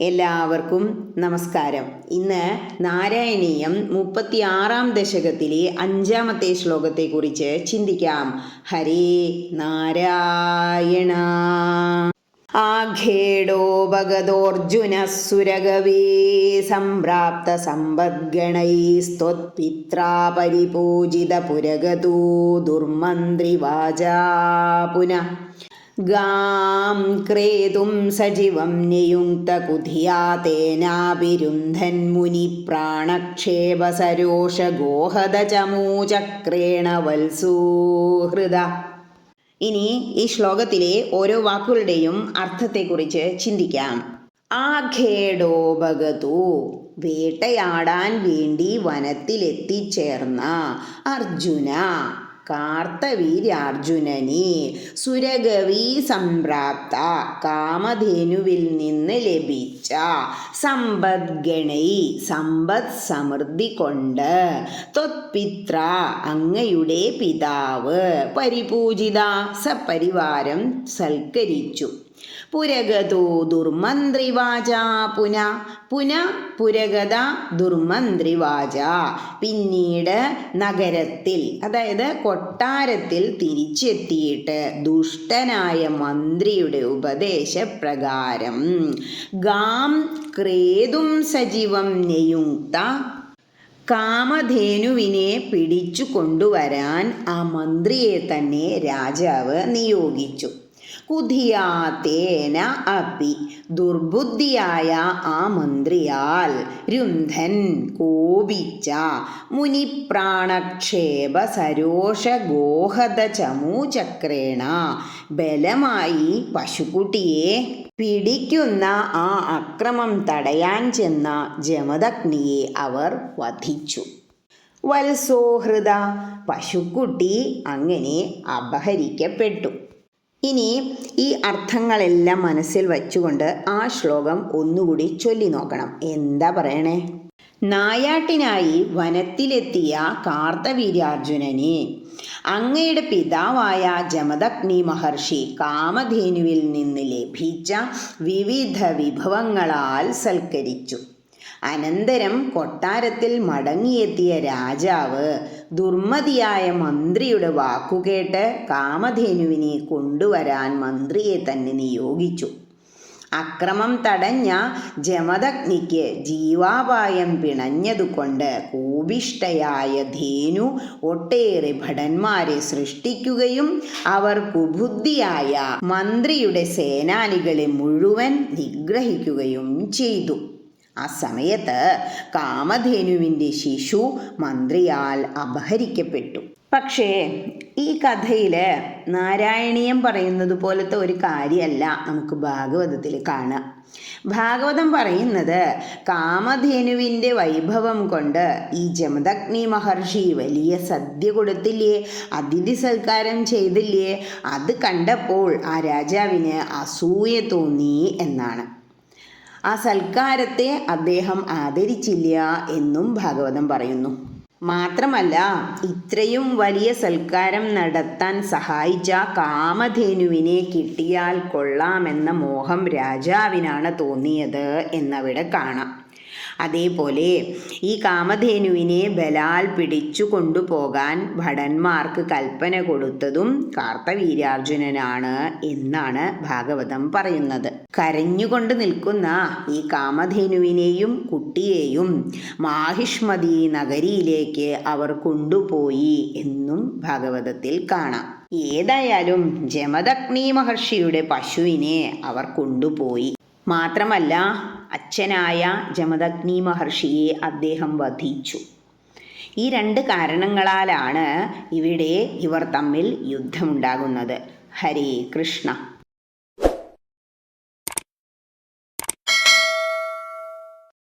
എല്ലാവർക്കും നമസ്കാരം. ഇന്ന് നാരായണീയം മുപ്പത്തി ആറാം ദശകത്തിലെ അഞ്ചാമത്തെ ശ്ലോകത്തെ കുറിച്ച് ചിന്തിക്കാം. ഹരേ നാരായണ. ആഖേടോ ഭഗതോർജുന സുരഗവേ സംപ്രാപ്ത സമ്പദ്ഗണൈസ്ത്വത്പിത്രാ പരിപൂജിത പുരഗതോ ദുർമന്ത്രിവാചാ പുനഃ. ഗാം ക്രേതും സജീവം നിയുക്തകുധിയാ തേനാഭിരുന്ധൻ മുനി പ്രാണക്ഷേപ സരോഷ ഗോഹദ ചമൂചക്രേണ വത്സൂഹൃദ. ഇനി ഈ ശ്ലോകത്തിലെ ഓരോ വാക്കുകളുടെയും അർത്ഥത്തെക്കുറിച്ച് ചിന്തിക്കാം. ആഖേടോ ഭഗതു വേട്ടയാടാൻ വേണ്ടി വനത്തിലെത്തിച്ചേർന്ന അർജുന കാർത്തവീര്യാർജുനനെ സുരഗവി സംപ്രാപ്ത കാമധേനുവിൽ നിന്ന് ലഭിച്ച സമ്പദ്ഗണൈ സമ്പദ് സമൃദ്ധി കൊണ്ട് തൊത്പിത്ര അങ്ങയുടെ പിതാവ് പരിപൂജിത സപരിവാരം സൽക്കരിച്ചു. പുരഗതോ ദുർമന്ത്രിവാച. പുന പുന പുരഗത ദുർമന്ത്രിവാച. പിന്നീട് നഗരത്തിൽ അതായത് കൊട്ടാരത്തിൽ തിരിച്ചെത്തിയിട്ട് ദുഷ്ടനായ മന്ത്രിയുടെ ഉപദേശപ്രകാരം ഗാം ക്രേതും സജീവം നെയുക്ത കാമധേനുവിനെ പിടിച്ചു കൊണ്ടുവരാൻ ആ മന്ത്രിയെ തന്നെ രാജാവ് നിയോഗിച്ചു. കുധിയാത്തേന അപ്പി ദുർബുദ്ധിയായ ആ മന്ത്രിയാൽ രുന്ധൻ കോപിച്ച മുനിപ്രാണക്ഷേപ സരോഷ ഗോഹത ചമൂചക്രേണ ബലമായി പശുക്കുട്ടിയെ പിടിക്കുന്ന ആ അക്രമം തടയാൻ ചെന്ന ജമദഗ്നിയെ അവർ വധിച്ചു. വത്സോഹൃത പശുക്കുട്ടി അങ്ങനെ അപഹരിക്കപ്പെട്ടു. ഇനി ഈ അർത്ഥങ്ങളെല്ലാം മനസ്സിൽ വച്ചുകൊണ്ട് ആ ശ്ലോകം ഒന്നുകൂടി ചൊല്ലി നോക്കണം. എന്താ പറയണേ? നായാട്ടിനായി വനത്തിലെത്തിയ കാർത്തവീര്യാർജുനനെ അങ്ങയുടെ പിതാവായ ജമദഗ്നി മഹർഷി കാമധേനുവിൽ നിന്ന് ലഭിച്ച വിവിധ വിഭവങ്ങളാൽ സൽക്കരിച്ചു. അനന്തരം കൊട്ടാരത്തിൽ മടങ്ങിയെത്തിയ രാജാവ് ദുർമതിയായ മന്ത്രിയുടെ വാക്കുകേട്ട് കാമധേനുവിനെ കൊണ്ടുവരാൻ മന്ത്രിയെ തന്നെ നിയോഗിച്ചു. അക്രമം തടഞ്ഞ ജമദഗ്നിക്ക് ജീവാപായം പിണഞ്ഞതുകൊണ്ട് കോപിഷ്ടയായ ധേനു ഒട്ടേറെ ഭടന്മാരെ സൃഷ്ടിക്കുകയും അവർ കുബുദ്ധിയായ മന്ത്രിയുടെ സേനാനികളെ മുഴുവൻ നിഗ്രഹിക്കുകയും ചെയ്തു. ആ സമയത്ത് കാമധേനുവിന്റെ ശിശു മന്ത്രിയാൽ അപഹരിക്കപ്പെട്ടു. പക്ഷേ ഈ കഥയിൽ നാരായണീയം പറയുന്നത് പോലത്തെ ഒരു കാര്യമല്ല നമുക്ക് ഭാഗവതത്തിൽ കാണാം ഭാഗവതം പറയുന്നത് കാമധേനുവിന്റെ വൈഭവം കൊണ്ട് ഈ ജമദഗ്നി മഹർഷി വലിയ സദ്യ കൊടുത്തില്ലേ അതിഥി സൽക്കാരം ചെയ്തില്ലേ അത് കണ്ടപ്പോൾ ആ രാജാവിന് അസൂയ തോന്നി എന്നാണ്. ആ സൽക്കാരത്തെ അദ്ദേഹം ആദരിച്ചില്ല എന്നും ഭാഗവതം പറയുന്നു. മാത്രമല്ല ഇത്രയും വലിയ സൽക്കാരം നടത്താൻ സഹായിച്ച കാമധേനുവിനെ കിട്ടിയാൽ കൊള്ളാമെന്ന മോഹം രാജാവിനാണ് തോന്നിയത് എന്നവിടെ കാണാം. അതേപോലെ ഈ കാമധേനുവിനെ ബലാൽ പിടിച്ചു കൊണ്ടുപോകാൻ ഭടന്മാർക്ക് കൽപ്പന കൊടുത്തതും കാർത്തവീര്യാർജുനനാണ് എന്നാണ് ഭാഗവതം പറയുന്നത്. കരഞ്ഞുകൊണ്ട് നിൽക്കുന്ന ഈ കാമധേനുവിനെയും കുട്ടിയെയും മാഹിഷ്മതി നഗരിയിലേക്ക് അവർ കൊണ്ടുപോയി എന്നും ഭാഗവതത്തിൽ കാണാം. ഏതായാലും ജമദഗ്നി മഹർഷിയുടെ പശുവിനെ അവർ കൊണ്ടുപോയി. മാത്രമല്ല അച്ഛനായ ജമദഗ്നി മഹർഷിയെ അദ്ദേഹം വധിച്ചു. ഈ രണ്ട് കാരണങ്ങളാലാണ് ഇവിടെ ഇവർ തമ്മിൽ യുദ്ധമുണ്ടാകുന്നത്. ഹരേ കൃഷ്ണ.